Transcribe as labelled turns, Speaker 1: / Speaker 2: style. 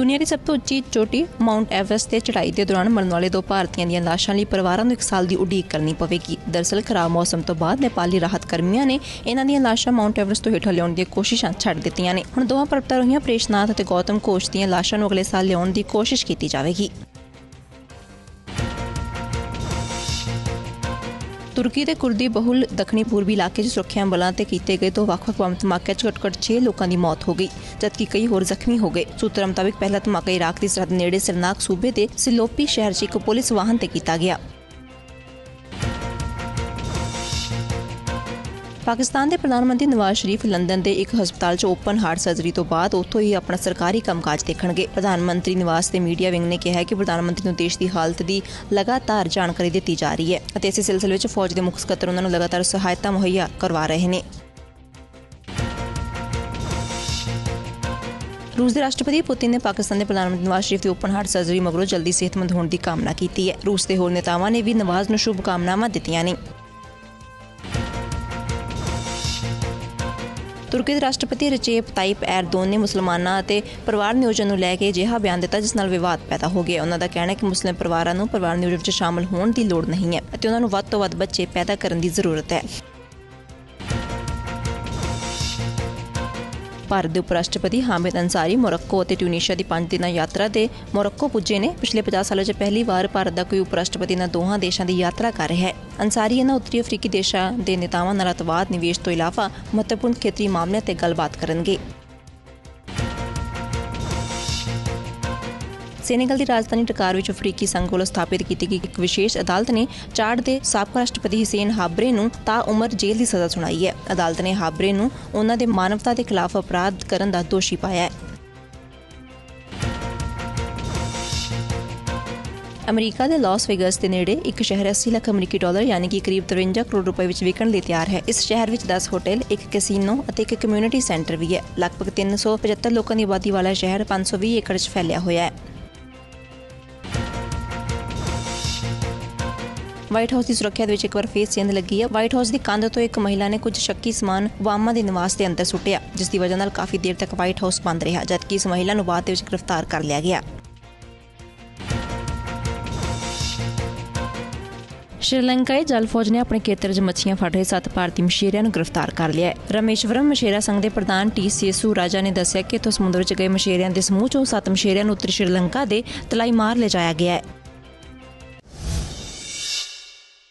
Speaker 1: ਦੁਨੀਆ ਦੀ ਸਭ ਤੋਂ ਉੱਚੀ, ਚੋਟੀ ਮਾਊਂਟ ਐਵਰੈਸਟ ਤੇ ਚੜ੍ਹਾਈ ਦੇ ਦੌਰਾਨ ਮਰਨ ਵਾਲੇ ਦੋ ਭਾਰਤੀਆਂ ਦੀਆਂ ਲਾਸ਼ਾਂ ਲਈ ਪਰਿਵਾਰਾਂ ਨੂੰ ਇੱਕ ਸਾਲ ਦੀ ਉਡੀਕ ਕਰਨੀ ਪਵੇਗੀ। ਦਰਅਸਲ, ਖਰਾਬ ਮੌਸਮ ਤੋਂ ਬਾਅਦ ਨੇਪਾਲੀ ਰਾਹਤ ਕਰਮੀਆਂ ਨੇ ਇਹਨਾਂ ਦੀਆਂ ਲਾਸ਼ਾਂ ਮਾਊਂਟ ਐਵਰੈਸਟ ਤੋਂ ਹੇਠਾਂ ਲਿਆਉਣ ਦੀਆਂ ਕੋਸ਼ਿਸ਼ਾਂ ਛੱਡ ਦਿੱਤੀਆਂ ਨੇ। ਹੁਣ ਦੋਵਾਂ ਪਰਬਤਾਰੋਹੀਆਂ ਪ੍ਰੇਸ਼ਨਾਥ ਅਤੇ ਗੌਤਮ ਘੋਸ਼ ਦੀਆਂ ਲਾਸ਼ਾਂ ਨੂੰ ਅਗਲੇ ਸਾਲ ਲਿਆਉਣ ਦੀ ਕੋਸ਼ਿਸ਼ ਕੀਤੀ ਜਾਵੇਗੀ। ਤੁਰਕੀ ਦੇ ਕੁਰਦੀ ਬਹੁਲ ਦੱਖਣੀ ਪੂਰਬੀ ਇਲਾਕੇ 'ਚ ਸੁਰੱਖਿਆ ਬਲਾਂ ਤੇ ਕੀਤੇ ਗਏ ਦੋ ਵੱਖ-ਵੱਖ ਬੰਬ ਧਮਾਕਿਆਂ 'ਚ ਘੱਟੋ-ਘੱਟ 6 ਲੋਕਾਂ ਦੀ ਮੌਤ ਹੋ ਗਈ, ਜਦਕਿ ਕਈ ਹੋਰ ਜ਼ਖਮੀ ਹੋ ਗਏ। ਸੂਤਰਾਂ ਮੁਤਾਬਕ ਪਹਿਲਾ ਧਮਾਕਾ ਇਰਾਕ ਦੀ ਸਰਹੱਦ ਨੇੜੇ ਸਿਰਨਾਕ ਸੂਬੇ ਦੇ ਸਿਲੋਪੀ ਸ਼ਹਿਰ 'ਚ ਇੱਕ ਪੁਲਿਸ ਵਾਹਨ ਤੇ ਕੀਤਾ ਗਿਆ। ਪਾਕਿਸਤਾਨ ਦੇ ਪ੍ਰਧਾਨ ਮੰਤਰੀ ਨਵਾਜ਼ ਸ਼ਰੀਫ ਲੰਡਨ ਦੇ ਇੱਕ ਹਸਪਤਾਲ 'ਚ ਓਪਨ ਹਾਰਟ ਸਰਜਰੀ ਤੋਂ ਬਾਅਦ ਉੱਥੋਂ ਹੀ ਆਪਣਾ ਸਰਕਾਰੀ ਕੰਮਕਾਜ ਦੇਖਣਗੇ। ਪ੍ਰਧਾਨ ਮੰਤਰੀ ਨਿਵਾਸ ਦੇ ਮੀਡੀਆ ਵਿੰਗ ਨੇ ਕਿਹਾ ਕਿ ਪ੍ਰਧਾਨ ਮੰਤਰੀ ਨੂੰ ਦੇਸ਼ ਦੀ ਹਾਲਤ ਦੀ ਲਗਾਤਾਰ ਜਾਣਕਾਰੀ ਦਿੱਤੀ ਜਾ ਰਹੀ ਹੈ ਅਤੇ ਇਸੇ ਸਿਲਸਿਲੇ ਵਿੱਚ ਫੌਜ ਦੇ ਮੁੱਖ ਸਕੱਤਰ ਉਹਨਾਂ ਨੂੰ ਲਗਾਤਾਰ ਸਹਾਇਤਾ ਮੁਹੱਈਆ ਕਰਵਾ ਰਹੇ ਨੇ। ਰੂਸ ਦੇ ਰਾਸ਼ਟਰਪਤੀ ਪੁਤਿਨ ਨੇ ਪਾਕਿਸਤਾਨ ਦੇ ਪ੍ਰਧਾਨ ਮੰਤਰੀ ਨਵਾਜ਼ ਸ਼ਰੀਫ ਦੀ ਓਪਨ ਹਾਰਟ ਸਰਜਰੀ ਮਗਰੋਂ ਜਲਦੀ ਸਿਹਤਮੰਦ ਹੋਣ ਦੀ ਕਾਮਨਾ ਕੀਤੀ ਹੈ। ਰੂਸ ਦੇ ਹੋਰ ਨੇਤਾਵਾਂ ਨੇ ਵੀ ਨਵਾਜ਼ ਨੂੰ ਸ਼ੁਭ ਕਾਮਨਾਵਾਂ ਦਿੱਤੀਆਂ ਨੇ। ਤੁਰਕੀ ਦੇ ਰਾਸ਼ਟਰਪਤੀ ਰਚੇਪ ਤਾਈਪ ਐਰਦੋਨ ਨੇ ਮੁਸਲਮਾਨਾਂ ਅਤੇ ਪਰਿਵਾਰ ਨਿਯੋਜਨ ਨੂੰ ਲੈ ਕੇ ਅਜਿਹਾ ਬਿਆਨ ਦਿੱਤਾ, ਜਿਸ ਨਾਲ ਵਿਵਾਦ ਪੈਦਾ ਹੋ ਗਿਆ। ਉਹਨਾਂ ਦਾ ਕਹਿਣਾ ਹੈ ਕਿ ਮੁਸਲਿਮ ਪਰਿਵਾਰਾਂ ਨੂੰ ਪਰਿਵਾਰ ਨਿਯੋਜਨ ਵਿੱਚ ਸ਼ਾਮਲ ਹੋਣ ਦੀ ਲੋੜ ਨਹੀਂ ਹੈ ਅਤੇ ਉਹਨਾਂ ਨੂੰ ਵੱਧ ਤੋਂ ਵੱਧ ਬੱਚੇ ਪੈਦਾ ਕਰਨ ਦੀ ਜ਼ਰੂਰਤ ਹੈ। ਭਾਰਤ ਦੇ ਉਪ ਰਾਸ਼ਟਰਪਤੀ ਹਾਮਿਦ ਅੰਸਾਰੀ ਮੋਰੱਕੋ ਅਤੇ ਟਿਊਨੀਸ਼ੀਆ ਦੀ 5 ਦਿਨਾਂ ਯਾਤਰਾ ਤੇ ਮੋਰੱਕੋ ਪੁੱਜੇ ਨੇ। ਪਿਛਲੇ 50 ਸਾਲਾਂ 'ਚ ਪਹਿਲੀ ਵਾਰ ਭਾਰਤ ਦਾ ਕੋਈ ਉਪ ਰਾਸ਼ਟਰਪਤੀ ਇਹਨਾਂ ਦੋਹਾਂ ਦੇਸ਼ਾਂ ਦੀ ਯਾਤਰਾ ਕਰ ਰਿਹਾ ਹੈ। ਅੰਸਾਰੀ ਇਹਨਾਂ ਉੱਤਰੀ ਅਫਰੀਕੀ ਦੇਸ਼ਾਂ ਦੇ ਨੇਤਾਵਾਂ ਨਾਲ ਅਤਵਾਦ, ਨਿਵੇਸ਼ ਤੋਂ ਇਲਾਵਾ ਮਹੱਤਵਪੂਰਨ ਖੇਤਰੀ ਮਾਮਲਿਆਂ ਤੇ ਗੱਲਬਾਤ ਕਰਨਗੇ। ਸੇਨੇਗਲ ਦੀ ਰਾਜਧਾਨੀ ਟਕਾਰ ਵਿੱਚ ਅਫਰੀਕੀ ਸੰਘ ਵੱਲੋਂ ਸਥਾਪਿਤ ਕੀਤੀ ਗਈ ਇੱਕ ਵਿਸ਼ੇਸ਼ ਅਦਾਲਤ ਨੇ ਚਾੜ ਦੇ ਸਾਬਕਾ ਰਾਸ਼ਟਰਪਤੀ ਹੁਸੈਨ ਹਾਬਰੇ ਨੂੰ ਤਾ ਉਮਰ ਜੇਲ੍ਹ ਦੀ ਸਜ਼ਾ ਸੁਣਾਈ ਹੈ। ਅਦਾਲਤ ਨੇ ਹਾਬਰੇ ਨੂੰ ਉਹਨਾਂ ਦੇ ਮਾਨਵਤਾ ਦੇ ਖਿਲਾਫ ਅਪਰਾਧ ਕਰਨ ਦਾ ਦੋਸ਼ੀ ਪਾਇਆ ਹੈ। ਅਮਰੀਕਾ ਦੇ ਲਾਸ ਵੇਗਸ ਦੇ ਨੇੜੇ ਇੱਕ ਸ਼ਹਿਰ 80 ਲੱਖ ਅਮਰੀਕੀ ਡਾਲਰ ਯਾਨੀ ਕਿ ਕਰੀਬ 53 ਕਰੋੜ ਰੁਪਏ ਵਿੱਚ ਵਿਕਣ ਲਈ ਤਿਆਰ ਹੈ। ਇਸ ਸ਼ਹਿਰ ਵਿੱਚ 10 ਹੋਟਲ, ਇੱਕ ਕੈਸੀਨੋ ਅਤੇ ਇੱਕ ਕਮਿਊਨਿਟੀ ਸੈਂਟਰ ਵੀ ਹੈ। ਲਗਭਗ 375 ਲੋਕਾਂ ਦੀ ਆਬਾਦੀ ਵਾਲਾ ਸ਼ਹਿਰ 520 ਏਕੜ 'ਚ ਫੈਲਿਆ ਹੋਇਆ ਹੈ। ਵਾਈਟ ਹਾਊਸ ਦੀ ਸੁਰੱਖਿਆ ਦੇ ਵਿੱਚ ਇੱਕ ਵਾਰ ਫੇਰ ਚੇਂਦ ਲੱਗੀ ਹੈ। ਵਾਈਟ ਹਾਊਸ ਦੀ ਕੰਧ ਤੋਂ ਇੱਕ ਮਹਿਲਾ ਨੇ ਕੁਝ ਸ਼ੱਕੀ ਸਮਾਨ ਵਾਮਾ ਦੇ ਨਿਵਾਸ ਦੇ ਅੰਦਰ ਸੁੱਟਿਆ, ਜਿਸ ਦੀ ਵਜ੍ਹਾ ਨਾਲ ਕਾਫੀ ਦੇਰ ਤੱਕ ਵਾਈਟ ਹਾਊਸ ਬੰਦ ਰਿਹਾ, ਜਦਕਿ ਇਸ ਮਹਿਲਾ ਨੂੰ ਬਾਅਦ ਦੇ ਵਿੱਚ ਗ੍ਰਿਫਤਾਰ ਕਰ ਲਿਆ ਗਿਆ। ਸ਼੍ਰੀਲੰਕਾਈ ਜਲ ਫੌਜ ਨੇ ਆਪਣੇ ਖੇਤਰ 'ਚ ਮੱਛੀਆਂ ਫੜ ਰਹੇ ਸੱਤ ਭਾਰਤੀ ਮਛੇਰਿਆਂ ਨੂੰ ਗ੍ਰਿਫਤਾਰ ਕਰ ਲਿਆ ਹੈ। ਰਮੇਸ਼ਵਰਮ ਮਛੇਰਾ ਸੰਘ ਦੇ ਪ੍ਰਧਾਨ ਟੀ ਸੇਸੂ ਰਾਜਾ ਨੇ ਦੱਸਿਆ ਕਿ ਇੱਥੋਂ ਸਮੁੰਦਰ 'ਚ ਗਏ ਮਛੇਰਿਆਂ ਦੇ ਸਮੂਹ 'ਚੋਂ ਸੱਤ ਮਛੇਰਿਆਂ ਨੂੰ ਉੱਤਰੀ ਸ਼੍ਰੀਲੰਕਾ ਦੇ ਤਲਾਈ ਮਾਰ ਲਿਜਾਇਆ ਗਿਆ ਹੈ।